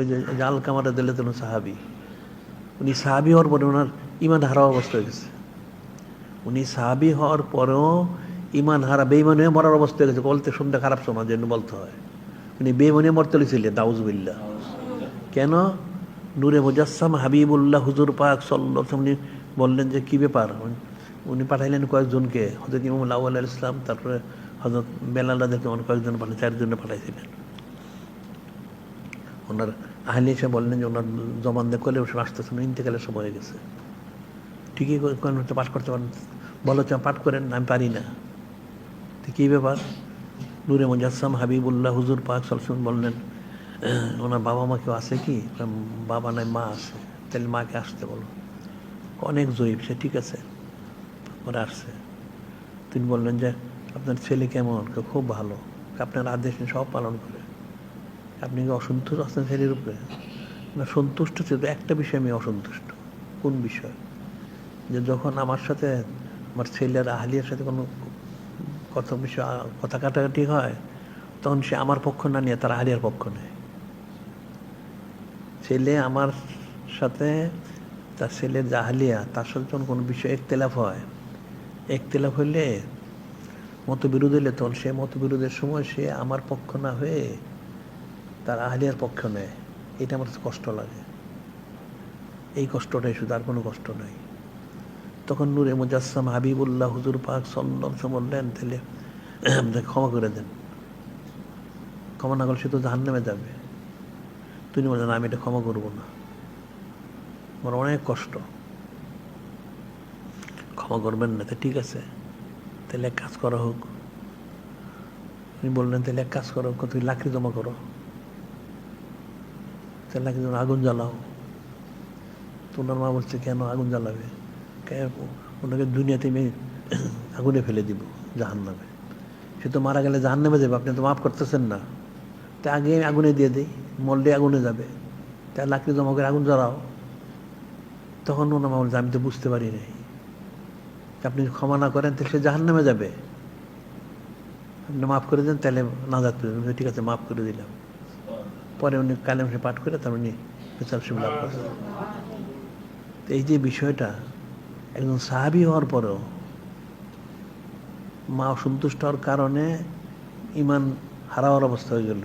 ওই যে জাল কামারা দিলে তো সাহাবি। উনি সাহাবি হওয়ার পরে ওনার ইমান হারা অবস্থা হয়ে গেছে। উনি সাহাবি হওয়ার পরেও ইমান হারা বেইমান হয়ে মরার অবস্থা হয়ে গেছে। বলতে শুনতে খারাপ সমাজ জন্য বলতে হয়। উনি বেইমান হয়ে মরতে ছিলেন দাউজবিল্লা কেন? নূরে মুজাসসাম হাবিবুল্লাহ হুজুর পাক সাল্লাহ উনি বললেন যে, কী ব্যাপার? উনি পাঠাইলেন কয়েকজনকে। হজরত ইমাম আউ্ল ইসলাম তারপরে হজরত বেলাল্লাদেরকে অনেক কয়েকজন পাঠাই চারজনে পাঠাইছিলেন। ওনার আহলি এসে বললেন যে, ওনার জমান দিয়ে করলে ওসব আসতেছে না, ইন্তেকালের সময় হয়ে গেছে। ঠিকই হচ্ছে, পাঠ করতে পারেন। বলো চা পাঠ করেন আমি পারি না। তো কী ব্যাপার? নূরে মুজাসসাম হাবিবুল্লাহ হুজুর পাক সলসম বললেন ওনার বাবা মা কেউ আছে কি? বাবা নাই, মা আছে। তাহলে মাকে আসতে বলো। অনেক জয়ীব, সে ঠিক আছে ওরা আসছে। তিনি বললেন যে, আপনার ছেলে কেমন? খুব ভালো। আপনার আদেশ সব পালন করে। আপনি কি অসন্তুষ্ট আছেন ছেলের উপরে, না, সন্তুষ্ট ছিল, একটা বিষয়ে আমি অসন্তুষ্ট। কোন বিষয়? যে যখন আমার সাথে, আমার ছেলের আহলিয়ার সাথে কোনো কথা বিষয়, কথা কাটাকাটি হয়, তখন সে আমার পক্ষ না নিয়ে তার আহলিয়ার পক্ষ নেয়। ছেলে আমার সাথে, তার ছেলের যে আহলিয়া, তার সাথে যখন কোনো বিষয়ে একতেলাফ হয়, একতেলাফ হইলে মতবিরোধ হইলে তখন সে মতবিরোধের সময় সে আমার পক্ষ না হয়ে তার আহলিয়ার পক্ষ নেয়। এটা আমার কষ্ট লাগে। এই কষ্টটাই শুধু, আর কোনো কষ্ট নাই। তখন নূরে মুজাসসাম হাবিবুল্লাহ হুজুর পাক সল্লম বললেন তাহলে ক্ষমা করে দেন। ক্ষমা না করলে সে তো জাহান নামে যাবে। তিনি বললেন আমি এটা ক্ষমা করব না। আমার অনেক কষ্ট। ক্ষমা করবেন না, তো ঠিক আছে। তাহলে এক কাজ করা হোক। উনি বললেন, তাহলে এক কাজ করো তুই লাকড়ি জমা করো। তাহলে জমা আগুন জ্বালাও? তো ওনার মা বলছে, কেন আগুন জ্বালাবে? ওনাকে দুনিয়াতে আমি আগুনে ফেলে দিব জাহান নামে সে তো মারা গেলে জাহান নামে যাবে, আপনি তো মাফ করতেছেন না। তা আগে আগুনে দিয়ে দিই, মরলে আগুনে যাবে। তা লাকড়ি জমা করে আগুন জ্বালাও। তখন ওনার মা বলছে, আমি তো বুঝতে পারি নাই। আপনি ক্ষমা না করেন, তাহলে সে জাহান নামে যাবে। আপনি মাফ করে দেন, তাহলে না যাতে ঠিক আছে, মাফ করে দিলাম। পরে উনি কালেম সে পাঠ করে তার উনি লাভ করছেন তো এই যে বিষয়টা, একজন সাহাবি হওয়ার পরেও মা অসন্তুষ্ট হওয়ার কারণে ইমান হারাওয়ার অবস্থা হয়ে গেল।